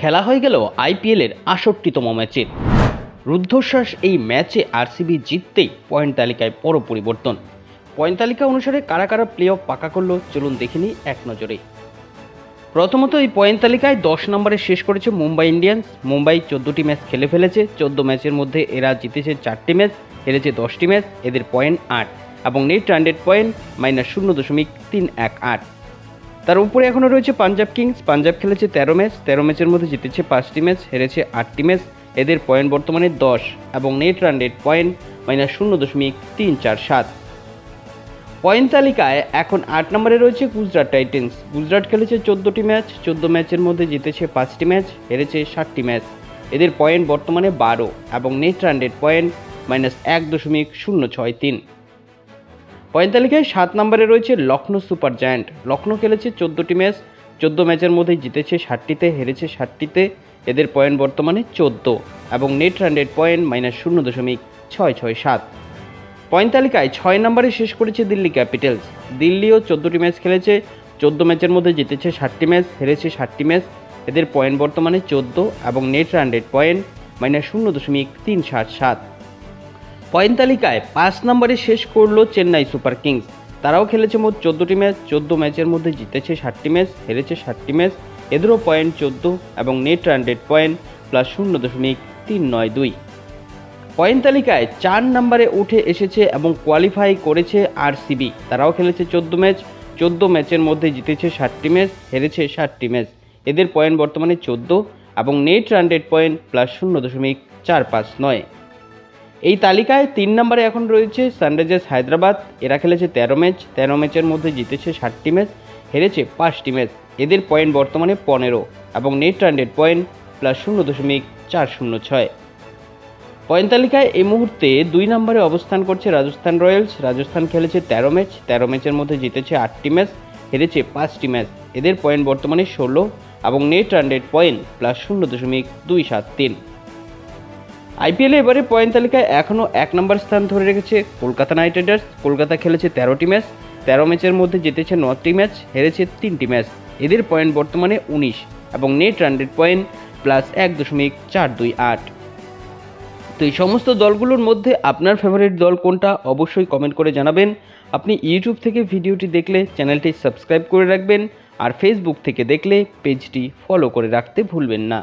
খেলা হয়ে গেল আইপিএলের আষট্টিতম ম্যাচে। রুদ্ধশ্বাস এই ম্যাচে আরসিবি জিততেই পয়েন্ট তালিকায় বড় পরিবর্তন। পয়েন্ট তালিকা অনুসারে কারা কারা প্লে অফ পাকা করল, চলুন দেখিনি এক নজরে। প্রথমত এই পয়েন্ট তালিকায় দশ নম্বরে শেষ করেছে মুম্বাই ইন্ডিয়ান্স। মুম্বাই চোদ্দোটি ম্যাচ খেলে ফেলেছে, চোদ্দ ম্যাচের মধ্যে এরা জিতেছে চারটি ম্যাচ, হেরেছে দশটি ম্যাচ, এদের পয়েন্ট আট এবং নেট হান্ড্রেড পয়েন্ট মাইনাস শূন্য দশমিক তিন এক আট। তার উপরে এখনও রয়েছে পাঞ্জাব কিংস। পাঞ্জাব খেলেছে তেরো ম্যাচ, তেরো ম্যাচের মধ্যে জিতেছে পাঁচটি ম্যাচ, হেরেছে আটটি ম্যাচ, এদের পয়েন্ট বর্তমানে দশ এবং net run rate point minus শূন্য দশমিক তিন চার সাত। পয়েন্ট তালিকায় এখন আট নম্বরে রয়েছে গুজরাট টাইটেন্স। গুজরাট খেলেছে চোদ্দোটি ম্যাচ, চোদ্দ ম্যাচের মধ্যে জিতেছে পাঁচটি ম্যাচ, হেরেছে ষাটটি ম্যাচ। এদের পয়েন্ট বর্তমানে বারো এবং net run rate point minus এক দশমিক শূন্য ছয় তিন। পয়েন্ট তালিকায় সাত নম্বরে রয়েছে লখনৌ সুপার জায়ান্ট। লখনৌ খেলেছে চোদ্দোটি ম্যাচ, চোদ্দ ম্যাচের মধ্যে জিতেছে ষাটটিতে, হেরেছে ষাটটিতে, এদের পয়েন্ট বর্তমানে চোদ্দ এবং নেট হান্ড্রেড পয়েন্ট মাইনাস শূন্য দশমিক ছয় ছয় সাত। পয়েন্ট তালিকায় ছয় নম্বরে শেষ করেছে দিল্লি ক্যাপিটালস। দিল্লিও চোদ্দোটি ম্যাচ খেলেছে, চোদ্দ ম্যাচের মধ্যে জিতেছে ষাটটি ম্যাচ, হেরেছে ষাটটি ম্যাচ, এদের পয়েন্ট বর্তমানে চোদ্দ এবং নেট হান্ড্রেড পয়েন্ট মাইনাস শূন্য দশমিক তিন সাত সাত। পয়েন্ট তালিকায় পাঁচ নম্বরে শেষ করল চেন্নাই সুপার কিংস। তারাও খেলেছে মোট চোদ্দোটি ম্যাচ, চোদ্দ ম্যাচের মধ্যে জিতেছে ষাটটি ম্যাচ, হেরেছে ষাটটি ম্যাচ, এদেরও পয়েন্ট চোদ্দ এবং নেট হান্ড্রেড পয়েন্ট প্লাস শূন্য দশমিক তিন নয় দুই। পয়েন্ট তালিকায় চার নম্বরে উঠে এসেছে এবং কোয়ালিফাই করেছে আরসিবি তারাও খেলেছে চোদ্দ ম্যাচ, চোদ্দ ম্যাচের মধ্যে জিতেছে ষাটটি ম্যাচ, হেরেছে ষাটটি ম্যাচ। এদের পয়েন্ট বর্তমানে চোদ্দ এবং নেট হান্ড্রেড পয়েন্ট প্লাস শূন্য দশমিক চার পাঁচ নয়। এই তালিকায় তিন নম্বরে এখন রয়েছে সানরাইজার্স হায়দ্রাবাদ, এরা খেলেছে তেরো ম্যাচ, তেরো ম্যাচের মধ্যে জিতেছে ষাটটি ম্যাচ, হেরেছে পাঁচটি ম্যাচ। এদের পয়েন্ট বর্তমানে পনেরো এবং নেট হান্ড্রেড পয়েন্ট প্লাস শূন্য দশমিক চার শূন্য ছয়। পয়েন্ট তালিকায় এই মুহূর্তে দুই নম্বরে অবস্থান করছে রাজস্থান রয়্যালস। রাজস্থান খেলেছে তেরো ম্যাচ, তেরো ম্যাচের মধ্যে জিতেছে আটটি ম্যাচ, হেরেছে পাঁচটি ম্যাচ। এদের পয়েন্ট বর্তমানে ষোলো এবং নেট হান্ড্রেড পয়েন্ট প্লাস শূন্য দশমিক দুই সাত তিন। আইপিএলে এবারে পয়েন্ট তালিকায় এখনও এক নম্বর স্থান ধরে রেখেছে কলকাতা নাইট রাইডার্স। কলকাতা খেলেছে তেরোটি ম্যাচ, তেরো ম্যাচের মধ্যে জিতেছে নটি ম্যাচ, হেরেছে তিনটি ম্যাচ। এদের পয়েন্ট বর্তমানে উনিশ এবং নেট হান্ড্রেড পয়েন্ট প্লাস এক দশমিক চার দুই আট। তো এই সমস্ত দলগুলোর মধ্যে আপনার ফেভারিট দল কোনটা অবশ্যই কমেন্ট করে জানাবেন। আপনি ইউটিউব থেকে ভিডিওটি দেখলে চ্যানেলটি সাবস্ক্রাইব করে রাখবেন আর ফেসবুক থেকে দেখলে পেজটি ফলো করে রাখতে ভুলবেন না।